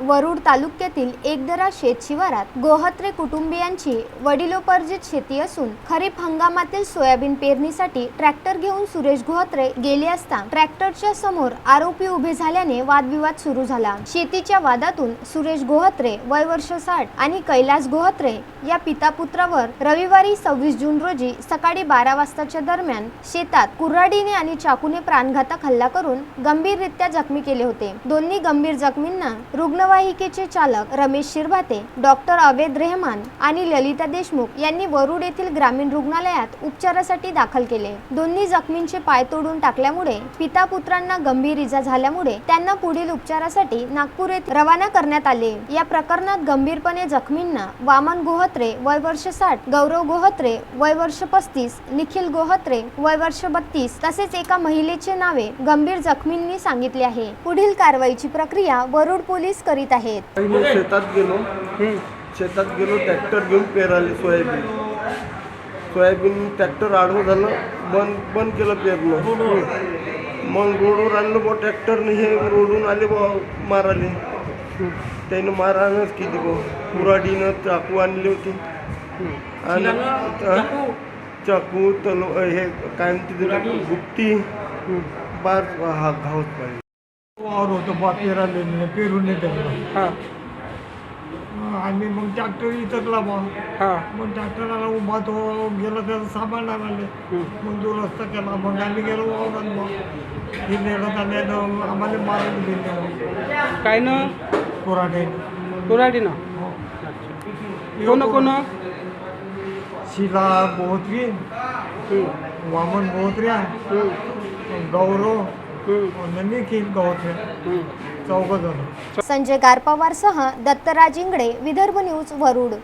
वरुड तालुक्यातील एकदरा शेत शिवारात गोहत्रे कुटुंबियांची वडिलोपार्जित शेती असून खरीप हंगामातील सोयाबीन पेरणीसाठी ट्रॅक्टर घेऊन सुरेश गोहत्रे गेले असता ट्रॅक्टरच्या समोर आरोपी उभे झाल्याने वादविवाद सुरू झाला. शेतीच्या वादातून सुरेश गोहत्रे वय वर्ष साठ आणि कैलास गोहत्रे या पिता पुत्रावर रविवारी सव्वीस जून रोजी सकाळी बारा वाजताच्या दरम्यान शेतात कुऱ्हाडीने आणि चाकूने प्राणघातक हल्ला करून गंभीररित्या जखमी केले होते. दोन्ही गंभीर जखमींना रुग्ण रुग्णवाहिकेचे चालक रमेश शिरभाते डॉक्टर अवेद रेहमान आणि ललिता देशमुख यांनी वरुड येथील ग्रामीण रुग्णालयात उपचारासाठी दाखल केले. दोन्ही जखमींचे पाय तोडून टाकल्यामुळे पिता पुत्रांना गंभीर इजा झाल्यामुळे त्यांना पुढील उपचारासाठी नागपूर येथे रवाना करण्यात आले. या प्रकरणात गंभीरपणे जखमींना वामन गोहत्रे वय वर्ष साठ गौरव गोहत्रे वय वर्ष पस्तीस निखिल गोहत्रे वय वर्ष बत्तीस तसेच एका महिलेचे नावे गंभीर जखमींनी सांगितले आहे. पुढील कारवाईची प्रक्रिया वरुड पोलीस करीत आहेत. पहिले शेतात गेलो. शेतात गेलो ट्रॅक्टर घेऊन पेराले सोयाबीन. सोयाबीन ट्रॅक्टर आडवं झालं बंद बंद केलं पेरणं. मग रोडवर आणलं बा ट्रॅक्टरने हे रोडून आले बा माराले. त्यानं मारहाणच केली बा कुऱ्हाडीनं चाकू आणली होती. आणि? चाकू. तलो हे काय म्हणते गुप्ती. बार हा घावत पाहिजे वावर होतं बा पेराले पेरून येते हां. आम्ही मग ट्रॅक्टर इतरला बा. हां. मग ट्रॅक्टरला उभा तो गेला त्याचं सामान आणाले मग तो रस्ता केला मग आम्ही गेलो वावरात मग ही नेण्यात आल्यानं आम्हाला मारून दिले. काय ना कोराडे. कुराडी ना कोण कोण? शिला बोहत्री वामन बोहत्र्या गौरव. गौत्रे चौघ जण संजय गारपवारसह दत्तराज इंगडे विदर्भ न्यूज वरुड.